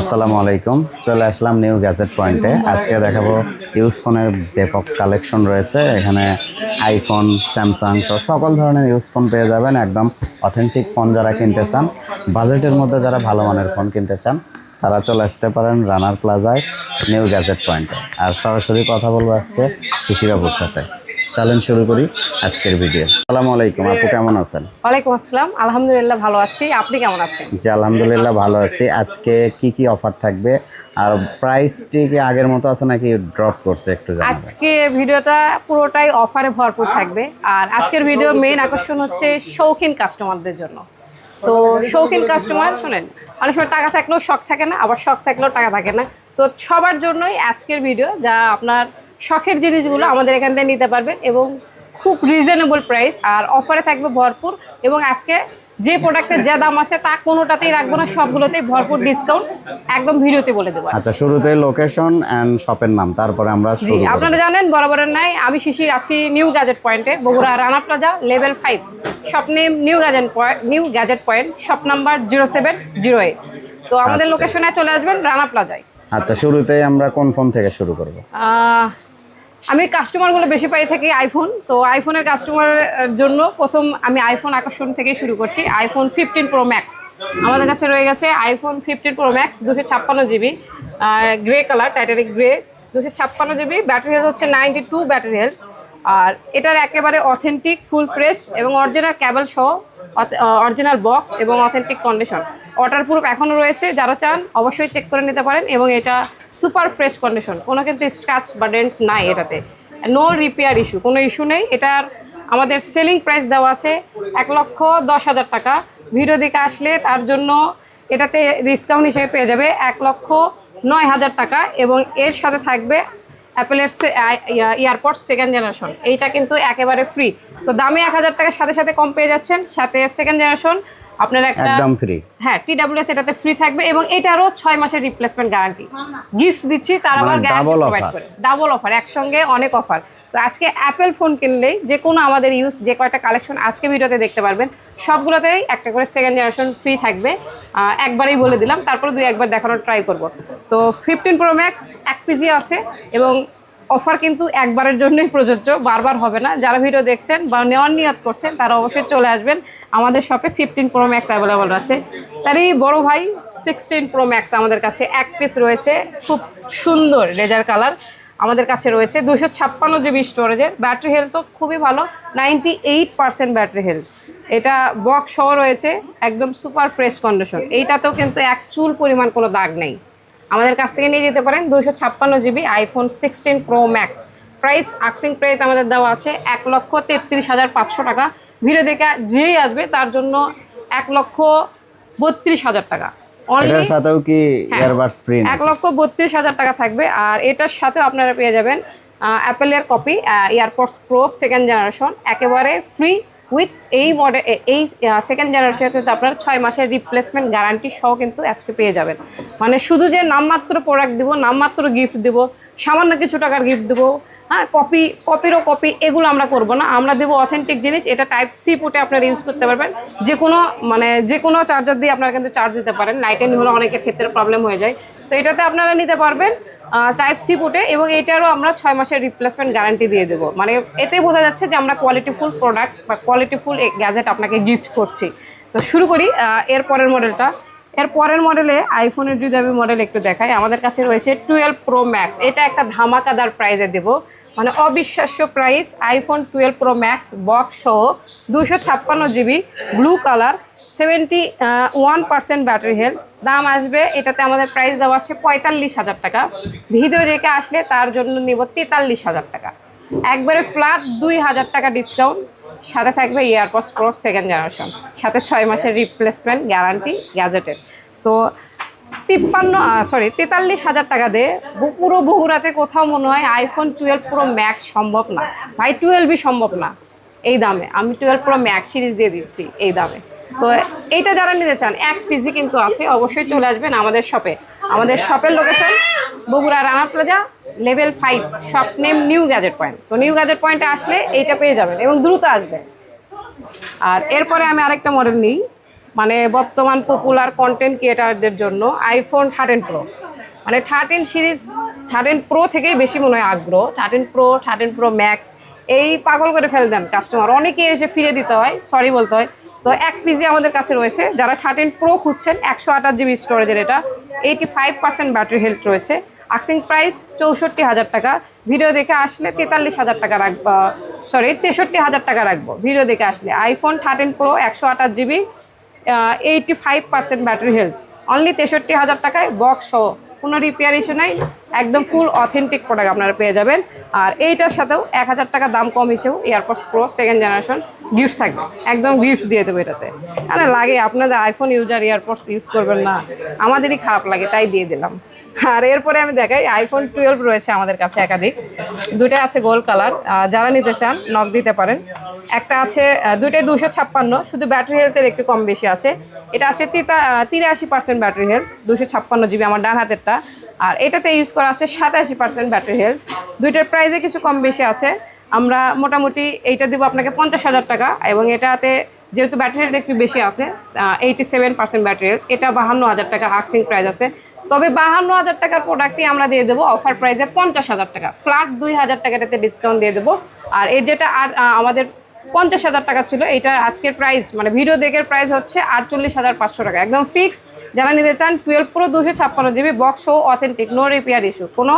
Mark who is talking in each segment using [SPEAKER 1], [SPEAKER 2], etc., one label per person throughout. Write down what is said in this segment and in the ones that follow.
[SPEAKER 1] আসসালামু আলাইকুম। চলে আসলাম নিউ গ্যাজেট পয়েন্টে। আজকে দেখাবো ইউজ ফোনের ব্যাপক কালেকশন রয়েছে। এখানে আইফোন, স্যামসাং সহ সকল ধরনের ইউজ ফোন পেয়ে যাবেন। একদম অথেন্টিক ফোন যারা কিনতে চান, বাজেটের মধ্যে যারা ভালো মানের ফোন কিনতে চান, তারা চলে আসতে পারেন রানার প্লাজায় নিউ গ্যাজেট পয়েন্টে। আর সরাসরি কথা বলব আজকে শিশিরাপুর সাথে। চলেন শুরু করি আজকের ভিডিও আসসালামু আলাইকুম আপু কেমন আছেন?
[SPEAKER 2] ওয়ালাইকুম আসসালাম আলহামদুলিল্লাহ ভালো আছি। আপনি কেমন আছেন?
[SPEAKER 1] জি আলহামদুলিল্লাহ ভালো আছি। আজকে কি কি অফার থাকবে? আর প্রাইসটি কি আগের মতো আছে নাকি ড্রপ করছে একটু
[SPEAKER 2] আজকে ভিডিওটা পুরোটাই অফারে ভরপুর থাকবে। আর আজকের ভিডিও মেইন আকর্ষণ হচ্ছে শৌখিন কাস্টমারদের জন্য। তো শৌখিন কাস্টমার শোনেন অনেক সময় টাকা থাকলেও শখ থাকে না আবার শখ থাকলেও টাকা থাকে না। তো সবার জন্যই আজকের ভিডিও যা আপনার শখের জিনিসগুলো আমাদের এখান থেকে নিতে পারবেন এবং খুব রিজনেবল প্রাইস আর অফারে থাকবে ভরপুর এবং আজকে যে প্রোডাক্টের যা দাম আছে তা কোনোটাতেই রাখব না সবগুলোতেই ভরপুর ডিসকাউন্ট একদম ভিডিওতে বলে দেবো
[SPEAKER 1] আচ্ছা শুরুতে লোকেশন অ্যান্ড শপের নাম তারপরে আমরা
[SPEAKER 2] জি আপনারা জানেন বরাবরের নাই আমি শিশির আছি নিউ গ্যাজেট পয়েন্টে Bogura Rana plaza level five shop name new gadget point new gadget point shop number zero seven zero eight তো আমাদের
[SPEAKER 1] আচ্ছা।
[SPEAKER 2] লোকেশনে চলে আসবেন রানা প্লাজায়
[SPEAKER 1] আচ্ছা শুরুতেই আমরা কোন ফোন থেকে শুরু করব?
[SPEAKER 2] আমি কাস্টমারগুলো বেশি পাই থাকি আইফোন তো আইফোনের কাস্টমারের জন্য প্রথম আমি আইফোন আকর্ষণ থেকে শুরু করছি আইফোন ফিফটিন প্রো ম্যাক্স আমাদের কাছে রয়ে গেছে আইফোন ফিফটিন প্রো ম্যাক্স দুশো ছাপ্পান্ন GB grey colour titanic grey দুশো ছাপ্পান্ন জিবি ব্যাটারি হেলথ হচ্ছে নাইনটি টু ব্যাটারি হেলথ আর এটার একেবারে অথেন্টিক ফুল ফ্রেশ এবং অরিজিনাল ক্যাবেল সহ অরিজিনাল বক্স এবং অথেন্টিক কন্ডিশন ওয়াটার প্রুফ এখনও রয়েছে, যারা চান অবশ্যই চেক করে নিতে পারেন এবং এটা সুপার ফ্রেশ কন্ডিশন কোনো কিন্তু স্ক্র্যাচ বা ডেন্ট নাই এটাতে। নো রিপেয়ার ইস্যু কোনো ইস্যু নেই। এটার আমাদের সেলিং প্রাইস দেওয়া আছে এক লক্ষ দশ হাজার টাকা। ভিডিও দিকে আসলে তার জন্য এটাতে ডিসকাউন্ট হিসেবে পেয়ে যাবে এক লক্ষ নয় হাজার টাকা এবং এর সাথে থাকবে অ্যাপেলের ইয়ারপডস সেকেন্ড জেনারেশন এইটা কিন্তু একেবারে ফ্রি তো দামে এক হাজার টাকার সাথে সাথে কম পেয়ে যাচ্ছেন। সাথে সেকেন্ড জেনারেশন আপনার একটা
[SPEAKER 1] একদম ফ্রি
[SPEAKER 2] হ্যাঁ টিডাব্লিউএস এটাতে ফ্রি থাকবে এবং এটারও ছয় মাসের রিপ্লেসমেন্ট গ্যারান্টি গিফট দিচ্ছি তার আবার
[SPEAKER 1] মানে
[SPEAKER 2] গ্যারান্টি প্রোভাইড করে। ডাবল অফার একসঙ্গে অনেক অফার তো আজকে অ্যাপেল ফোন কিনলেই যে কোনো আমাদের ইউজ যে কয়টা কালেকশন আজকে ভিডিওতে দেখতে পারবেন। সবগুলোতেই একটা করে সেকেন্ড জেনারেশন ফ্রি থাকবে। একবারেই বলে দিলাম, তারপরে দুই একবার দেখানোর ট্রাই করব। তো ফিফটিন প্রো ম্যাক্স এক পিজি আছে এবং অফার কিন্তু একবারের জন্যই প্রযোজ্য, বারবার হবে না। যারা ভিডিও দেখছেন বা নেওয়ার নিয়ত করছেন, তারা অবশ্যই চলে আসবেন। আমাদের শপে ফিফটিন প্রো ম্যাক্স অ্যাভেলেবল আছে। তারই বড় ভাই সিক্সটিন প্রো ম্যাক্স আমাদের কাছে এক পিস রয়েছে। খুব সুন্দর লেজার কালার আমাদের কাছে রয়েছে। দুশো ছাপ্পান্ন জিবি স্টোরেজের ব্যাটারি হেলথ তো খুবই ভালো। Ninety eight percent battery health এটা বক্স সহ রয়েছে, একদম সুপার ফ্রেশ কন্ডিশন এইটাতেও কিন্তু এক চুল পরিমাণ কোনো দাগ নেই। আমাদের কাছ থেকে নিয়ে যেতে পারেন দুশো ছাপ্পান্ন GB iPhone sixteen pro max price আক্সিং price আমাদের দেওয়া আছে এক লক্ষ তেত্রিশ হাজার পাঁচশো টাকা। ভিডিও দেখে যেই আসবে, তার জন্য এক লক্ষ বত্রিশ হাজার টাকা।
[SPEAKER 1] এটার সাথেও কি ইয়ারবাডস ফ্রি
[SPEAKER 2] এক লক্ষ বত্রিশ হাজার টাকা থাকবে। আর এটার সাথেও আপনারা পেয়ে যাবেন অ্যাপেলের copy airpods pro second generation একেবারে ফ্রি উইথ এই মডেল এই সেকেন্ড জেনারেশন কিন্তু আপনার ছয় মাসের রিপ্লেসমেন্ট গ্যারান্টি সহ কিন্তু আজকে পেয়ে যাবেন। মানে শুধু যে নামমাত্র প্রোডাক্ট দিব নামমাত্র গিফট দিব সামান্য কিছু টাকার গিফট দেবো হ্যাঁ কপি কপিরও কপি এগুলো আমরা করব না। আমরা দেবো অথেন্টিক জিনিস, এটা টাইপ সি পুটে আপনারা ইউজ করতে পারবেন। যে কোনো মানে যে কোনো চার্জার দিয়ে আপনারা কিন্তু চার্জ দিতে পারেন। লাইট এন্ড হলে অনেকের ক্ষেত্রে প্রবলেম হয়ে যায়। তো এটাতে আপনারা নিতে পারবেন টাইপ সি পুটে এবং এটারও আমরা ছয় মাসের রিপ্লেসমেন্ট গ্যারান্টি দিয়ে দেবো। মানে এতে বোঝা যাচ্ছে যে আমরা কোয়ালিটিফুল প্রোডাক্ট বা কোয়ালিটিফুল গ্যাজেট আপনাকে গিফট করছি। তো শুরু করি এর পরের মডেলটা এর পরের মডেলে আইফোনের যদি আমি মডেল একটু দেখাই, আমাদের কাছে রয়েছে টুয়েলভ প্রো ম্যাক্স এটা একটা ধামাকাদার প্রাইজে দেবো। মানে অবিশ্বাস্য price iPhone twelve pro max box সহ দুশো ছাপ্পান্ন GB blue colour seventy one percent battery health দাম আসবে, এটাতে আমাদের প্রাইস দেওয়া আছে পঁয়তাল্লিশ হাজার টাকা। ভিডিও রেখে আসলে তার জন্য নিব তেতাল্লিশ হাজার টাকা। একবারে ফ্ল্যাট দুই হাজার টাকা ডিসকাউন্ট সাথে থাকবে ইয়ারপস প্রো সেকেন্ড জেনারেশন সাথে ছয় মাসের রিপ্লেসমেন্ট গ্যারান্টি গ্যাজেটের তো তিপ্পান্ন সরি তেতাল্লিশ হাজার টাকা দিয়ে পুরো বগুড়াতে কোথাও মনে হয় আইফোন টুয়েলভ প্রো ম্যাক্স সম্ভব না। ভাই টুয়েলভই সম্ভব না এই দামে। আমি টুয়েলভ প্রো ম্যাক্স সিরিজ দিয়ে দিচ্ছি এই দামে। তো এইটা যারা নিতে চান, এক পিজি কিন্তু আছে, অবশ্যই চলে আসবেন আমাদের শপে আমাদের শপের location Bogura Rana plaza level five shop name new gadget point তো নিউ গ্যাজেট পয়েন্টে আসলে এইটা পেয়ে যাবেন এবং দ্রুত আসবে। আর এরপরে আমি আরেকটা মডেল নিই। মানে বর্তমান পপুলার কন্টেন্ট ক্রিয়েটারদের জন্য আইফোন থার্টিন প্রো মানে থার্টিন সিরিজ থার্টিন প্রো থেকেই বেশি মনে হয় আগ্রহ। Thirteen pro thirteen pro max এই পাগল করে ফেলে দেন কাস্টমার অনেকে এসে ফিরে দিতে হয় সরি বলতে হয়। তো এক পিজি আমাদের কাছে রয়েছে, যারা থার্টিন প্রো খুঁজছেন, একশো আঠাশ জিবি স্টোরেজের এটা eighty five percent battery health রয়েছে। আক্সিং প্রাইস চৌষট্টি হাজার টাকা। ভিডিও দেখে আসলে তেতাল্লিশ হাজার টাকা রাখব সরি তেষট্টি হাজার টাকা রাখব। ভিডিও দেখে আসলে। আইফোন থার্টিন প্রো একশো আঠাশ GB eighty five percent battery health only তেষট্টি হাজার টাকায় বক্স সহ। কোনো রিপেয়ার ইস্যু নাই। একদম ফুল অথেন্টিক প্রোডাক্ট আপনারা পেয়ে যাবেন। আর এইটার সাথেও এক হাজার টাকা দাম কম হিসেবেও airpods pro second generation gift থাকবে। একদম গিফট দিয়ে দেবো এটাতে। আরে লাগে, আপনাদের আইফোন ইউজার এয়ারপোর্টস ইউজ করবেন না। আমাদেরই খারাপ লাগে, তাই দিয়ে দিলাম। আর এরপরে আমি দেখাই আইফোন টুয়েলভ রয়েছে আমাদের কাছে একাধিক। দুটো আছে গোল্ড কালার যারা নিতে চান নক দিতে পারেন। একটা আছে দুইটাই দুশো ছাপ্পান্ন, শুধু ব্যাটারি হেলথের একটু কম বেশি আছে। এটা আছে তিতা তিরাশি পার্সেন্ট ব্যাটারি হেলথ দুশো ছাপ্পান্ন জিবি আমার ডান হাতেরটা। আর এটাতে ইউজ করা আছে সাতাশি পার্সেন্ট ব্যাটারি হেলথ দুইটার প্রাইসে কিছু কম বেশি আছে। আমরা মোটামুটি এইটা দিব আপনাকে পঞ্চাশ হাজার টাকা এবং এটাতে যেহেতু ব্যাটারি হেলথ একটু বেশি আছে eighty seven percent battery health এটা বাহান্ন হাজার টাকা আক্সিং প্রাইস আছে। তবে বাহান্ন হাজার টাকার প্রোডাক্টই আমরা দিয়ে দেবো অফার প্রাইসে পঞ্চাশ হাজার টাকা। ফ্ল্যাট দুই হাজার টাকাটাতে ডিসকাউন্ট দিয়ে দেবো। আর এর যেটা আর আমাদের পঞ্চাশ হাজার টাকা ছিল এটা আজকের প্রাইস মানে ভিডিও দেখের প্রাইস হচ্ছে আটচল্লিশ হাজার পাঁচশো টাকা। একদম ফিক্সড যারা নিতে চান টুয়েলভ প্রো দুশো ছাপ্পান্ন জিবি বক্স ও অথেন্টিক নো রিপেয়ার ইস্যু কোনো।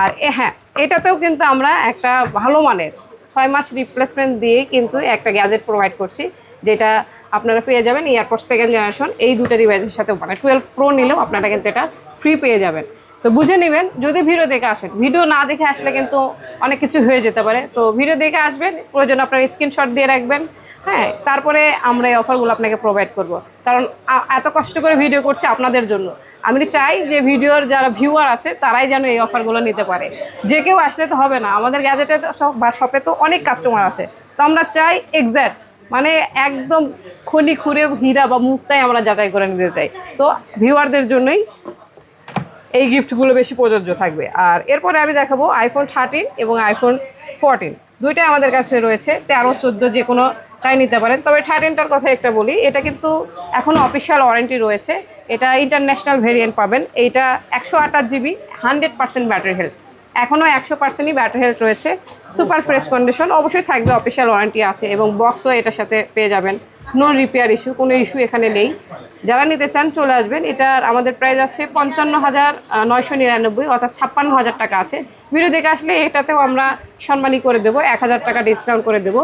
[SPEAKER 2] আর হ্যাঁ এটাতেও কিন্তু আমরা একটা ভালো মানের ছয় মাস রিপ্লেসমেন্ট দিয়ে কিন্তু একটা গ্যাজেট প্রোভাইড করছি যেটা আপনারা পেয়ে যাবেন এয়ারপোর্ট সেকেন্ড জেনারেশন এই দুটো ডিভাইসের সাথে মানে টুয়েলভ প্রো নিলেও আপনারা কিন্তু এটা ফ্রি পেয়ে যাবেন। তো বুঝে নেবেন, যদি ভিডিও দেখে আসেন, ভিডিও না দেখে আসলে কিন্তু অনেক কিছু হয়ে যেতে পারে। তো ভিডিও দেখে আসবেন, প্রয়োজন আপনার স্ক্রিনশট দিয়ে রাখবেন হ্যাঁ তারপরে আমরা এই অফারগুলো আপনাকে প্রোভাইড করব। কারণ এত কষ্ট করে ভিডিও করছি আপনাদের জন্য। আমি চাই যে ভিডিওর যারা ভিউয়ার আছে, তারাই যেন এই অফারগুলো নিতে পারে। যে কেউ আসলে তো হবে না। আমাদের গ্যাজেটে বা শপে তো অনেক কাস্টমার আসে। তো আমরা চাই এক্স্যাক্ট মানে একদম খনি খুঁড়ে হীরা বা মুক্তাই আমরা যাচাই করে নিতে চাই। তো ভিউয়ারদের জন্যই এই গিফটগুলো বেশি প্রযোজ্য থাকবে। আর এরপরে আমি দেখাবো আইফোন থার্টিন এবং আইফোন ফোরটিন দুইটাই আমাদের কাছে রয়েছে, তেরো, চোদ্দ যে কোনো তাই নিতে পারেন। তবে থার্টিনটার কথা একটা বলি, এটা কিন্তু এখনও অফিসিয়াল ওয়ারেন্টি রয়েছে। এটা ইন্টারন্যাশনাল ভেরিয়েন্ট পাবেন। এইটা একশো আঠাশ GB hundred percent battery health এখনও একশো পার্সেন্টই ব্যাটার হেলথ রয়েছে। সুপার ফ্রেশ কন্ডিশন অবশ্যই থাকবে অফিসিয়াল ওয়ারেন্টি আছে এবং বক্সও এটার সাথে পেয়ে যাবেন। নো রিপেয়ার ইস্যু কোনো ইস্যু এখানে নেই। যারা নিতে চান, চলে আসবেন। এটার আমাদের প্রাইস আছে পঞ্চান্ন হাজার নয়শো নিরানব্বই, অর্থাৎ ছাপ্পান্ন হাজার টাকা আছে। ভিডিও দেখে আসলে এটাতেও আমরা সম্মানই করে দেবো। এক হাজার টাকা ডিসকাউন্ট করে দেবো।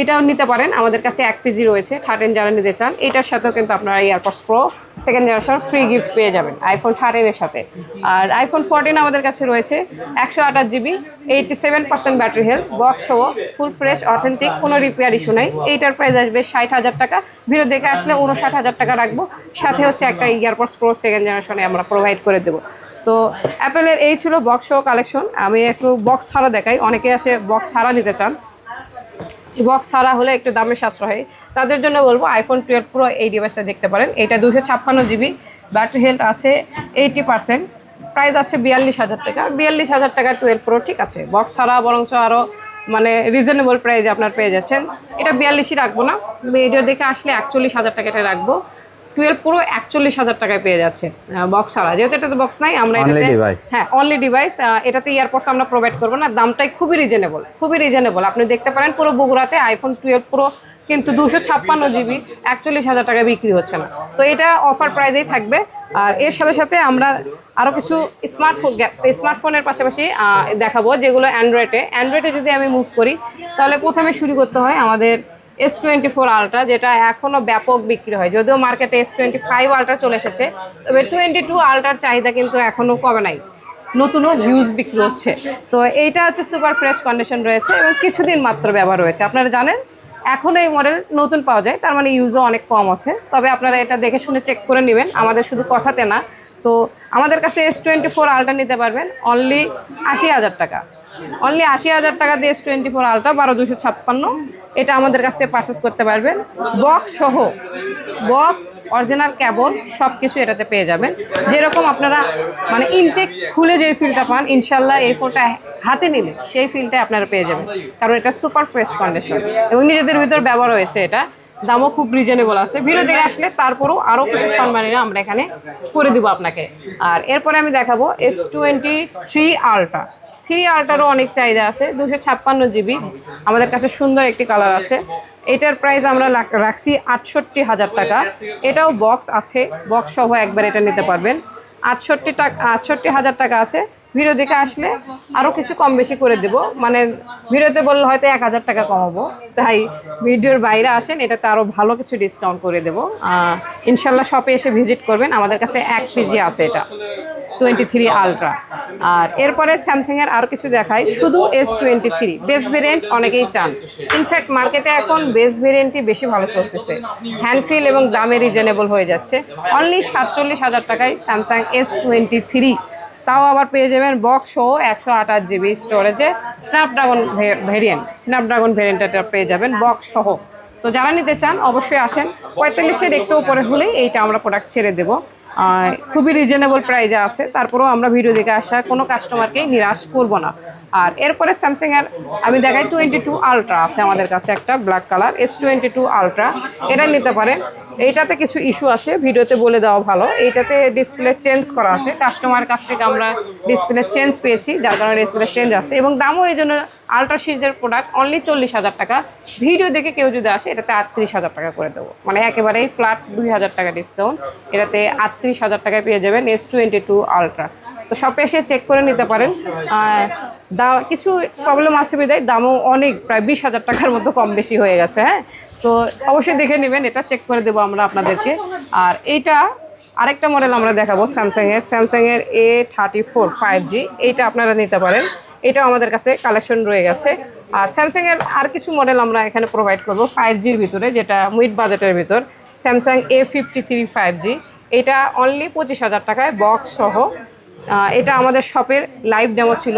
[SPEAKER 2] এটাও নিতে পারেন। আমাদের কাছে এক পিজি রয়েছে থার্টিন যারা নিতে চান, এটার সাথেও কিন্তু আপনারা airpods pro second generation free gift পেয়ে যাবেন আইফোন থার্টিনের সাথে। আর আইফোন ফোরটিন আমাদের কাছে রয়েছে, একশো আঠাশ GB eighty seven percent battery health box সহ ফুল ফ্রেশ অথেন্টিক কোনো রিপেয়ার ইস্যু নাই। এইটার প্রাইস আসবে ষাট হাজার টাকা। ভিডিও দেখে আসলে উনষাট হাজার টাকা রাখব। সাথে হচ্ছে একটা এয়ারপোর্টস প্রো সেকেন্ড জেনারেশনে আমরা প্রোভাইড করে দেবো। তো অ্যাপেলের এই ছিল বক্স কালেকশন আমি একটু বক্স ছাড়া দেখাই। অনেকে আসে বক্স ছাড়া নিতে চান। বক্স ছাড়া হলে একটু দামে সাশ্রয় হয়। তাদের জন্য বলব আইফোন টুয়েলভ প্রো এই ডিভাইসটা দেখতে পারেন। এটা দুশো ছাপ্পান্ন জিবি ব্যাটারি হেলথ আছে এইটি পার্সেন্ট প্রাইস আছে বিয়াল্লিশ হাজার টাকা। বিয়াল্লিশ হাজার টাকা টুয়েলভ প্রো ঠিক আছে। বক্স ছাড়া বরঞ্চ আরও মানে রিজনেবল প্রাইসে আপনার পেয়ে যাচ্ছেন। এটা বিয়াল্লিশই রাখব না। ভিডিও দেখে আসলে একচল্লিশ হাজার টাকা এটা রাখব। টুয়েলভ প্রো একচল্লিশ হাজার টাকায় পেয়ে যাচ্ছে বক্স ছাড়া। যেহেতু এটাতে বক্স নাই আমরা এটাতে হ্যাঁ অনলি ডিভাইস এটাতে ইয়ারপডস আমরা প্রোভাইড করব না। দামটাই খুবই রিজনেবল খুবই রিজনেবল আপনি দেখতে পারেন পুরো বগুড়াতে আইফোন টুয়েলভ প্রো কিন্তু দুশো ছাপ্পান্ন জিবি একচল্লিশ হাজার টাকায় বিক্রি হচ্ছে না। তো এটা অফার প্রাইজেই থাকবে। আর এর সাথে সাথে আমরা আরও কিছু স্মার্টফোন স্মার্টফোনের পাশাপাশি দেখাবো যেগুলো অ্যান্ড্রয়েডে অ্যান্ড্রয়েডে যদি আমি মুভ করি তাহলে প্রথমে শুরু করতে হয় আমাদের এস টোয়েন্টি ফোর আলট্রা যেটা এখনও ব্যাপক বিক্রি হয়। যদিও মার্কেটে এস টোয়েন্টি ফাইভ আলট্রা চলে এসেছে, তবে টোয়েন্টি টু আলট্রার চাহিদা কিন্তু এখনও কমে নাই। নতুনও ভিউজ বিক্রি হচ্ছে। তো এইটা হচ্ছে সুপার ফ্রেশ কন্ডিশন রয়েছে এবং কিছুদিন মাত্র ব্যবহার রয়েছে। আপনারা জানেন, এখন এই মডেল নতুন পাওয়া যায়, তার মানে ইউজও অনেক কম আছে। তবে আপনারা এটা দেখে শুনে চেক করে নেবেন, আমাদের শুধু কথাতে না। তো আমাদের কাছে এস টোয়েন্টি ফোর আলট্রা নিতে পারবেন অনলি আশি হাজার টাকা। অনলি আশি হাজার টাকা দিয়ে এস টোয়েন্টি ফোর আলট্রা বারো দুশো ছাপ্পান্ন। এটা আমাদের কাছ থেকে পারচেস করতে পারবেন। বক্স সহ বক্স অরিজিনাল ক্যাবল সব কিছু এটাতে পেয়ে যাবেন। যেরকম আপনারা মানে ইনটেক খুলে যে ফিলটা পান, ইনশাল্লাহ এই ফোনটা হাতে নিলে সেই ফিলটা আপনারা পেয়ে যাবেন। কারণ এটা সুপার ফ্রেশ কন্ডিশন এবং নিজেদের ভিতর ব্যবহার হয়েছে এটা। দামও খুব রিজনেবল আছে। ভিডিও দেখে আসলে তারপরও আরও কিছু সম্মানীয় আমরা এখানে করে দিব আপনাকে। আর এরপরে আমি দেখাবো S twenty three ultra three আলটারও অনেক চাহিদা আছে, দুশো ছাপ্পান্ন জিবি। আমাদের কাছে সুন্দর একটি কালার আছে। এটার প্রাইস আমরা রাখছি আটষট্টি হাজার টাকা। এটাও বক্স আছে বক্স সহ একবার এটা নিতে পারবেন। আটষট্টি টাকা আটষট্টি হাজার টাকা আছে। ভিডিও দেখে আসলে আরও কিছু কম বেশি করে দেব। মানে ভিডিওতে বললে হয়তো এক হাজার টাকা কমাবো। তাই ভিডিওর বাইরে আসেন, এটাতে আরও ভালো কিছু ডিসকাউন্ট করে দেবো। ইনশাল্লাহ শপে এসে ভিজিট করবেন। আমাদের কাছে এক পিজি আছে এটা টোয়েন্টি থ্রি আলট্রা আর এরপরে স্যামসাংয়ের আর কিছু দেখাই, শুধু S twenty three base variant অনেকেই চান। ইনফ্যাক্ট মার্কেটে এখন বেস ভেরিয়েন্টই বেশি ভালো চলতেছে। হ্যান্ডফিল এবং দামে রিজনেবল হয়ে যাচ্ছে। অনলি সাতচল্লিশ হাজার টাকায় স্যামসাং এস টোয়েন্টি থ্রি তাও আবার পেয়ে যাবেন বক্স সহ একশো আঠাশ জিবি স্টোরেজে স্ন্যাপড্রাগন ভেরিয়েন্ট স্ন্যাপড্রাগন ভেরিয়েন্টটা পেয়ে যাবেন বক্স সহ। তো যারা নিতে চান, অবশ্যই আসেন। পঁয়তাল্লিশের একটু উপরে হলেই এইটা আমরা প্রোডাক্ট ছেড়ে দেবো। খুবই রিজনেবল প্রাইজে আছে। তারপরেও আমরা ভিডিও দেখে আসার কোনো কাস্টমারকেই নিরাশ করব না। আর এরপরে স্যামসাংয়ের আমি দেখাই টোয়েন্টি টু আলট্রা আছে আমাদের কাছে একটা black colour S twenty two ultra এটা নিতে পারেন। এইটাতে কিছু ইস্যু আছে, ভিডিওতে বলে দেওয়া ভালো। এইটাতে ডিসপ্লে চেঞ্জ করা আছে। কাস্টমার কাছ থেকে আমরা ডিসপ্লে চেঞ্জ পেয়েছি, যার কারণে ডিসপ্লে চেঞ্জ আছে। এবং দামও এই জন্য আলট্রা সিরিজের প্রোডাক্ট অনলি চল্লিশ হাজার টাকা। ভিডিও দেখে কেউ যদি আসে, এটাতে আটত্রিশ হাজার টাকা করে দেবো। মানে একেবারেই ফ্ল্যাট দুই হাজার টাকা ডিসকাউন্ট এটাতে আটত্রিশ হাজার টাকায় পেয়ে যাবেন এস টোয়েন্টি টু আলট্রা তো শপে এসে চেক করে নিতে পারেন। দা, কিছু প্রবলেম আছে বিদায়, দামও অনেক, প্রায় বিশ হাজার টাকার মতো কম বেশি হয়ে গেছে হ্যাঁ? তো অবশ্যই দেখে নেবেন, এটা চেক করে দেবো আমরা আপনাদেরকে। আর এইটা আরেকটা মডেল আমরা দেখাবো স্যামসাংয়ের স্যামসাংয়ের A thirty four five G এইটা আপনারা নিতে পারেন। এটাও আমাদের কাছে কালেকশন রয়ে গেছে। আর স্যামসাংয়ের আর কিছু মডেল আমরা এখানে প্রোভাইড করব ফাইভ জির ভিতরে, যেটা মিড বাজেটের ভিতর। Samsung A fifty three five G এটা অনলি পঁচিশ হাজার টাকায় বক্স সহ এটা আমাদের শপের লাইভ ডেমো ছিল।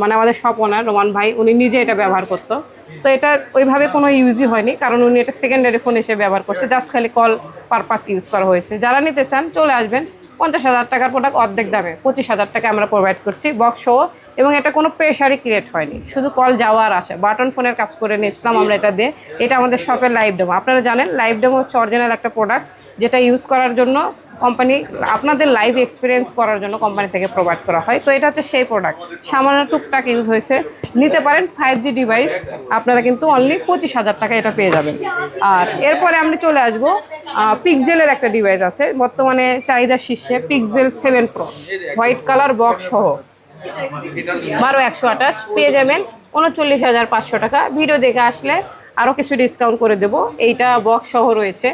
[SPEAKER 2] মানে আমাদের শপ ওনার রোমান ভাই, উনি নিজে এটা ব্যবহার করতো। তো এটা ওইভাবে কোনো ইউজই হয়নি, কারণ উনি এটা সেকেন্ডারি ফোন এসে ব্যবহার করছে। জাস্ট খালি কল পারপাস ইউজ করা হয়েছে। যারা নিতে চান, চলে আসবেন। পঞ্চাশ হাজার টাকার প্রোডাক্ট অর্ধেক দামে, পঁচিশ হাজার টাকা আমরা প্রোভাইড করছি বক্স সহ এবং এটা কোনো প্রেশারই ক্রিয়েট হয়নি। শুধু কল যাওয়ার আসে। বাটন ফোনের কাজ করে নিয়েছিলাম আমরা এটা দিয়ে। এটা আমাদের শপের লাইভ ডেমো আপনারা জানেন লাইভ ডেমো হচ্ছে অরিজিনাল একটা প্রোডাক্ট যেটা ইউজ করার জন্য কোম্পানি আপনাদের লাইভ এক্সপিরিয়েন্স করার জন্য কোম্পানি থেকে প্রোভাইড করা হয়। তো এটা হচ্ছে সেই প্রোডাক্ট সামান্য টুকটাক ইউজ হয়েছে। নিতে পারেন ফাইভ জি ডিভাইস আপনারা কিন্তু অনলি পঁচিশ হাজার টাকা এটা পেয়ে যাবেন। আর এরপরে আমরা চলে আসব পিকজেলের একটা ডিভাইস আছে। বর্তমানে চাহিদা শীর্ষে pixel seven pro white colour box সহ। বারো একশো আঠাশ পেয়ে যাবেন। উনচল্লিশ হাজার পাঁচশো টাকা। ভিডিও দেখে আসলে আরও কিছু ডিসকাউন্ট করে দেবো। এইটা বক্স সহ রয়েছে।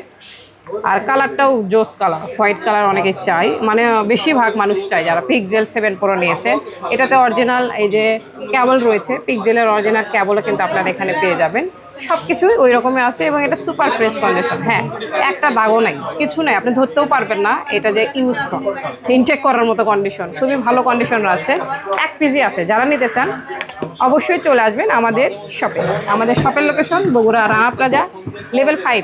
[SPEAKER 2] আর কালারটাও জোস কালার, হোয়াইট কালার অনেকে চাই মানে বেশিরভাগ মানুষ চায় যারা পিকজেল সেভেন প্রো নিয়েছে। এটাতে অরিজিনাল এই যে ক্যাবল রয়েছে পিকজেলের অরিজিনাল ক্যাবলও কিন্তু আপনারা এখানে পেয়ে যাবেন। সব কিছুই ওই রকমই আছে এবং এটা সুপার ফ্রেশ কন্ডিশন হ্যাঁ একটা দাগও নাই, কিছু নাই, আপনি ধরতেও পারবেন না, এটা যে ইউজ ফোন ইনচেক করার মতো কন্ডিশন খুবই ভালো কন্ডিশন আছে। এক পিজি আছে, যারা নিতে চান, অবশ্যই চলে আসবেন আমাদের শপে আমাদের শপের location Bogura Rana plaza level five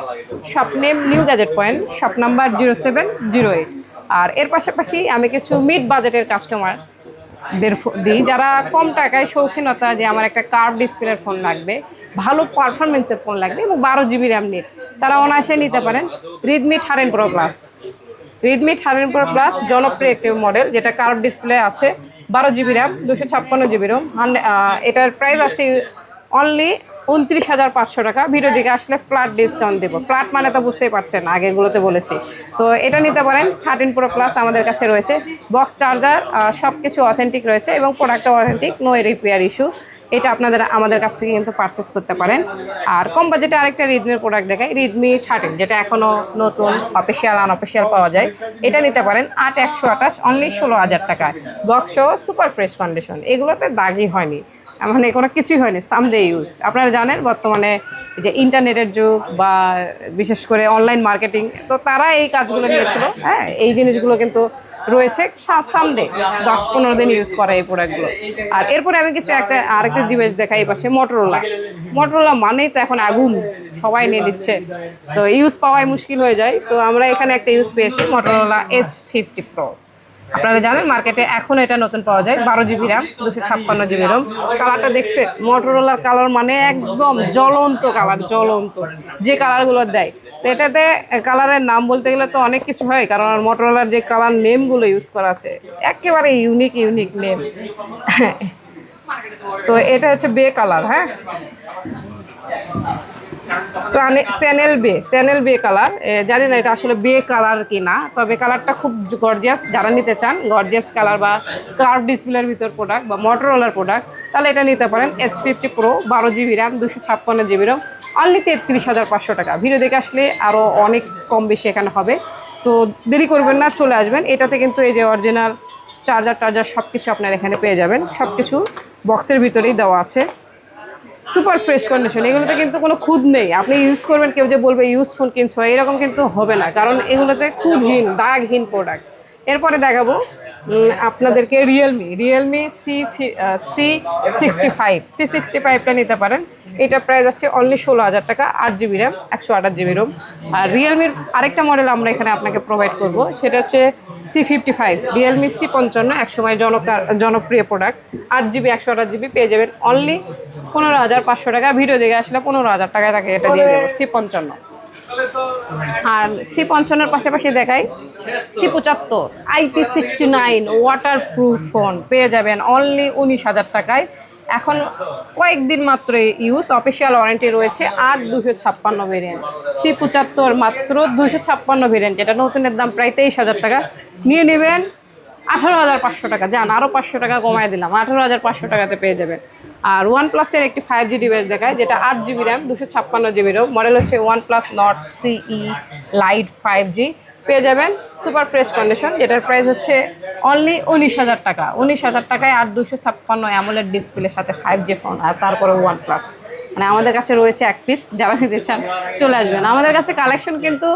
[SPEAKER 2] shop name new gadget point, shop number zero seven, zero eight. আর এর পাশাপাশি আমি কিছু মিড বাজেটের কাস্টমার দের দিই, যারা কম টাকায় শৌখিনতা যে আমার একটা কার্ভ ডিসপ্লের ফোন লাগবে, ভালো পারফরমেন্সের ফোন লাগবে এবং বারো জিবি র্যাম নেট তারা অনায়াসে নিতে পারেন Redmi thirteen pro plus Redmi thirteen pro plus জনপ্রিয় একটি মডেল যেটা কার্ভ ডিসপ্লে আছে, বারো জিবি র্যাম দুশো ছাপ্পান্ন জিবি রোম এটার প্রাইস আছে অনলি উনত্রিশ হাজার পাঁচশো টাকা। ভিডিও দিকে আসলে ফ্ল্যাট ডিসকাউন্ট দেবো। ফ্ল্যাট মানে তো বুঝতেই পারছেন আগেগুলোতে বলেছি। তো এটা নিতে পারেন থার্টিন প্রো প্লাস আমাদের কাছে রয়েছে। বক্স চার্জার সব কিছু অথেন্টিক রয়েছে এবং প্রোডাক্টও অথেন্টিক নো রিপেয়ার ইস্যু এটা আপনাদের, আমাদের কাছ থেকে কিন্তু পারচেস করতে পারেন। আর কম বাজেটে আরেকটা রিডমির প্রোডাক্ট দেখায় রিডমি থার্টিন যেটা এখনও নতুন অফিসিয়াল আনঅফিসিয়াল পাওয়া যায়। এটা নিতে পারেন আট একশো আঠাশ অনলি ষোলো হাজার টাকায়। বক্স সুপার ফ্রেশ কন্ডিশন এগুলোতে দাগই হয়নি। মানে কোনো কিছুই হয়নি সামডে ইউজ আপনারা জানেন বর্তমানে যে ইন্টারনেটের যুগ বা বিশেষ করে অনলাইন মার্কেটিং তো তারা এই কাজগুলো নিয়েছিল হ্যাঁ এই জিনিসগুলো কিন্তু রয়েছে সাত সামডে দশ পনেরো দিন ইউজ করে এই প্রোডাক্টগুলো আর এরপরে আমি কিছু একটা আরেকটা ডিভাইস দেখাই পাশে মোটরোলা মোটরোলা মানেই তো এখন আগুন, সবাই নিয়ে নিচ্ছে। তো ইউজ পাওয়াই মুশকিল হয়ে যায়। তো আমরা এখানে একটা ইউজ পেয়েছি মোটরোলা এইচ ফিফটি প্রো আপনারা জানেন মার্কেটে এখন এটা নতুন পাওয়া যায়, বারো জিবি র্যাম দুশো ছাপ্পান্ন জিবি রোম কালারটা দেখছে মোটরোলার কালার মানে একদম জ্বলন্ত কালার জ্বলন্ত। যে কালারগুলো দেয়। তো এটাতে কালারের নাম বলতে গেলে তো অনেক কিছু হয়, কারণ মোটরোলার যে কালার নেমগুলো ইউজ করা আছে, একেবারে ইউনিক ইউনিক নেম তো এটা হচ্ছে বে কালার হ্যাঁ? স্যানেল বে স্যানেল বে কালার জানি না এটা আসলে বে কালার কি না তবে কালারটা খুব গর্জিয়াস যারা নিতে চান গর্জিয়াস কালার বা কার্ভ ডিসপ্লের ভিতর প্রোডাক্ট বা মোটরোলার প্রোডাক্ট তাহলে এটা নিতে পারেন। এইচ ফিফটি প্রো বারো জিবি র্যাম দুশো ছাপ্পান্ন জিবি র্যাম অনলি তেত্রিশ হাজার পাঁচশো টাকা। ভিডিও দেখে আসলে আরও অনেক কম বেশি এখানে হবে। তো দেরি করবেন না, চলে আসবেন। এটাতে কিন্তু এই যে অরিজিনাল চার্জার টার্জার সব কিছু আপনার এখানে পেয়ে যাবেন। সব কিছু বক্সের ভিতরেই দেওয়া আছে। সুপার ফ্রেশ কন্ডিশন, এগুলোতে কিন্তু কোনো খুদ নেই। আপনি ইউজ করবেন, কেউ যে বলবে ইউজফুল কিনছো, এরকম কিন্তু হবে না। কারণ এগুলোতে খুদহীন, দাগহীন প্রোডাক্ট এরপরে দেখাবো আপনাদেরকে Realme Realme C C sixty five C sixty ফাইভটা নিতে পারেন। এটা প্রাইস আছে অনলি ষোলো হাজার টাকা, আট জিবি র্যাম একশো আঠাশ জিবি রোম আর রিয়েলমির আরেকটা মডেল আমরা এখানে আপনাকে প্রোভাইড করব, সেটা হচ্ছে C fifty five Realme C পঞ্চান্ন, একসময় জনকার জনপ্রিয় প্রোডাক্ট আট জিবি একশো আঠাশ জিবি পেয়ে যাবেন অনলি পনেরো হাজার পাঁচশো টাকা। ভিডিও দেখে আসলে পনেরো হাজার টাকায় তাকে এটা দিয়ে দেবো সি পঞ্চান্ন। আর সি পঞ্চান্নর পাশাপাশি দেখাই সি পঁচাত্তর, IP sixty nine water proof phone পেয়ে যাবেন অনলি উনিশ হাজার টাকায়। এখন কয়েকদিন মাত্র ইউজ অফিসিয়াল ওয়ারেন্টি রয়েছে আর দুশো ছাপ্পান্ন ভেরিয়েন্ট সি পঁচাত্তর মাত্র দুশো ছাপ্পান্ন ভেরিয়েন্ট যেটা নতুনের দাম প্রায় তেইশ হাজার টাকা। নিয়ে নেবেন আঠারো হাজার পাঁচশো টাকা, যান আরও পাঁচশো টাকা কমায় দিলাম, আঠারো হাজার পাঁচশো টাকাতে পেয়ে যাবেন। আর ওয়ান প্লাসের একটি ফাইভ জি ডিভাইস দেখায়, যেটা আট জিবি র্যাম দুশো ছাপ্পান্ন জিবি রোম মডেল হচ্ছে one plus nord CE lite five G পেয়ে যাবেন সুপার ফ্রেশ কন্ডিশন যেটার প্রাইস হচ্ছে অনলি উনিশ হাজার টাকা। উনিশ হাজার টাকায় আর দুশো ছাপ্পান্ন অ্যামোলের ডিসপ্লের সাথে ফাইভ জি ফোন আর তারপরে ওয়ান প্লাস মানে আমাদের কাছে রয়েছে এক পিস যারা নিতে চান চলে আসবেন। আমাদের কাছে কালেকশন কিন্তু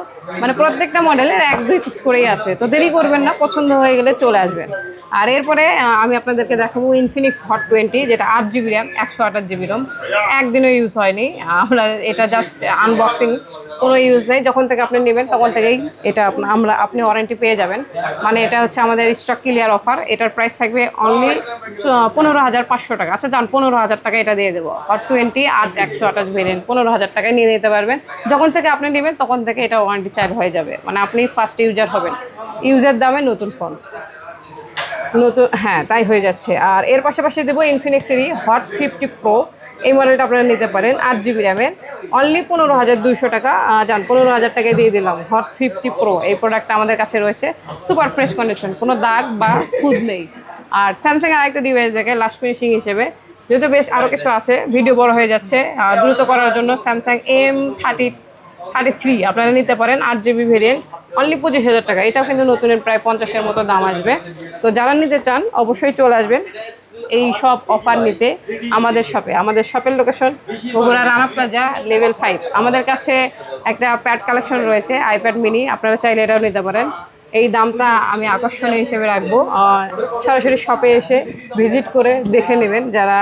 [SPEAKER 2] মানে প্রত্যেকটা মডেলের এক, দুই পিস করেই আছে। তো দেরি করবেন না, পছন্দ হয়ে গেলে চলে আসবেন। আর এরপরে আমি আপনাদেরকে দেখাবো ইনফিনিক্স হট টোয়েন্টি যেটা আট জিবি র্যাম একশো আঠাশ জিবি রম একদিনও ইউজ হয়নি। আমরা এটা জাস্ট আনবক্সিং কোনো ইউজ নেই। যখন থেকে আপনি নেবেন, তখন থেকেই এটা আমরা আপনি ওয়ারেন্টি পেয়ে যাবেন। মানে এটা হচ্ছে আমাদের স্টক ক্লিয়ার অফার এটার প্রাইস থাকবে অনলি পনেরো হাজার পাঁচশো টাকা। আচ্ছা যান পনেরো হাজার টাকা এটা দিয়ে দেবো। আর টোয়েন্টি আর একশো আঠাশ ভেরিয়েন্ট পনেরো হাজার টাকায় নিয়ে নিতে পারবেন। যখন থেকে আপনি নেবেন, তখন থেকে এটা ওয়ারেন্টি চার্জ হয়ে যাবে। মানে আপনি ফার্স্ট ইউজার হবেন। ইউজার দামে নতুন ফোন নতুন হ্যাঁ তাই হয়ে যাচ্ছে। আর এর পাশাপাশি দেবো ইনফিনিক্সেরই হট ফিফটি প্রো এই মডেলটা আপনারা নিতে পারেন, আট জিবি র্যামের অনলি পনেরো হাজার দুইশো টাকা যান পনেরো হাজার টাকায় দিয়ে দিলাম হট ফিফটি প্রো এই প্রোডাক্টটা আমাদের কাছে রয়েছে সুপার ফ্রেশ কন্ডিশন কোনো দাগ বা খুদ নেই। আর স্যামসাং এর আরেকটা ডিভাইস দেখে লাস্ট ফিনিশিং হিসেবে। যেহেতু বেশ আরও কিছু আছে ভিডিও বড় হয়ে যাচ্ছে দ্রুত করার জন্য Samsung M thirty thirty three আপনারা নিতে পারেন, আট জিবি ভেরিয়েন্ট অনলি পঁচিশ হাজার টাকা। এটাও কিন্তু নতুনের প্রায় পঞ্চাশের মতো দাম আসবে। তো যারা নিতে চান, অবশ্যই চলে আসবেন। এই সব অফার নিতে আমাদের শপে আমাদের শপের location Bogura Rana plaza level five আমাদের কাছে একটা প্যাড কালেকশন রয়েছে আইপ্যাড মিনি আপনারা চাইলে এটাও নিতে পারেন। এই দামটা আমি আকর্ষণীয় হিসেবে রাখব। সরাসরি শপে এসে ভিজিট করে দেখে নেবেন যারা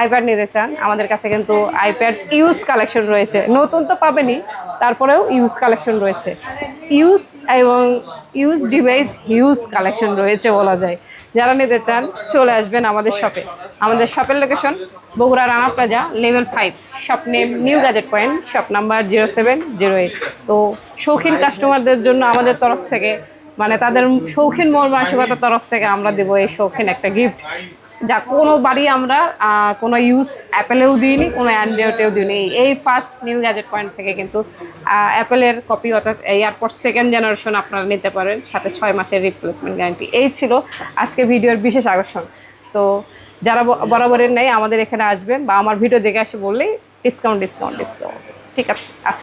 [SPEAKER 2] আইপ্যাড নিতে চান। আমাদের কাছে কিন্তু আইপ্যাড ইউজ কালেকশন রয়েছে। নতুন তো পাবেনই, তারপরেও ইউজ কালেকশন রয়েছে। ইউজ এবং ইউজ ডিভাইস হিউজ কালেকশন রয়েছে বলা যায়। যারা নিতে চান, চলে আসবেন আমাদের শপে আমাদের শপের location Bogura Rana plaza level five shop name new gadget point shop number zero seven zero eight তো শৌখিন কাস্টমারদের জন্য আমাদের তরফ থেকে মানে তাদের শৌখিন মন তরফ থেকে আমরা দেবো এই শৌখিন একটা গিফট যা কোনো বাড়ি আমরা কোনো ইউজ অ্যাপেলেও দিইনি, কোনো অ্যান্ড্রয়েডেও দিইনি। এই ফার্স্ট নিউ গ্যাজেট পয়েন্ট থেকে কিন্তু অ্যাপেলের কপি অর্থাৎ এয়ারপোর্ট সেকেন্ড জেনারেশন আপনারা নিতে পারেন, সাথে ছয় মাসের রিপ্লেসমেন্ট গ্যারান্টি এই ছিল আজকে ভিডিওর বিশেষ আকর্ষণ। তো যারা বরাবরের নেই, আমাদের এখানে আসবেন বা আমার ভিডিও দেখে আসে বললেই ডিসকাউন্ট ডিসকাউন্ট ডিসকাউন্ট ঠিক আছে আচ্ছা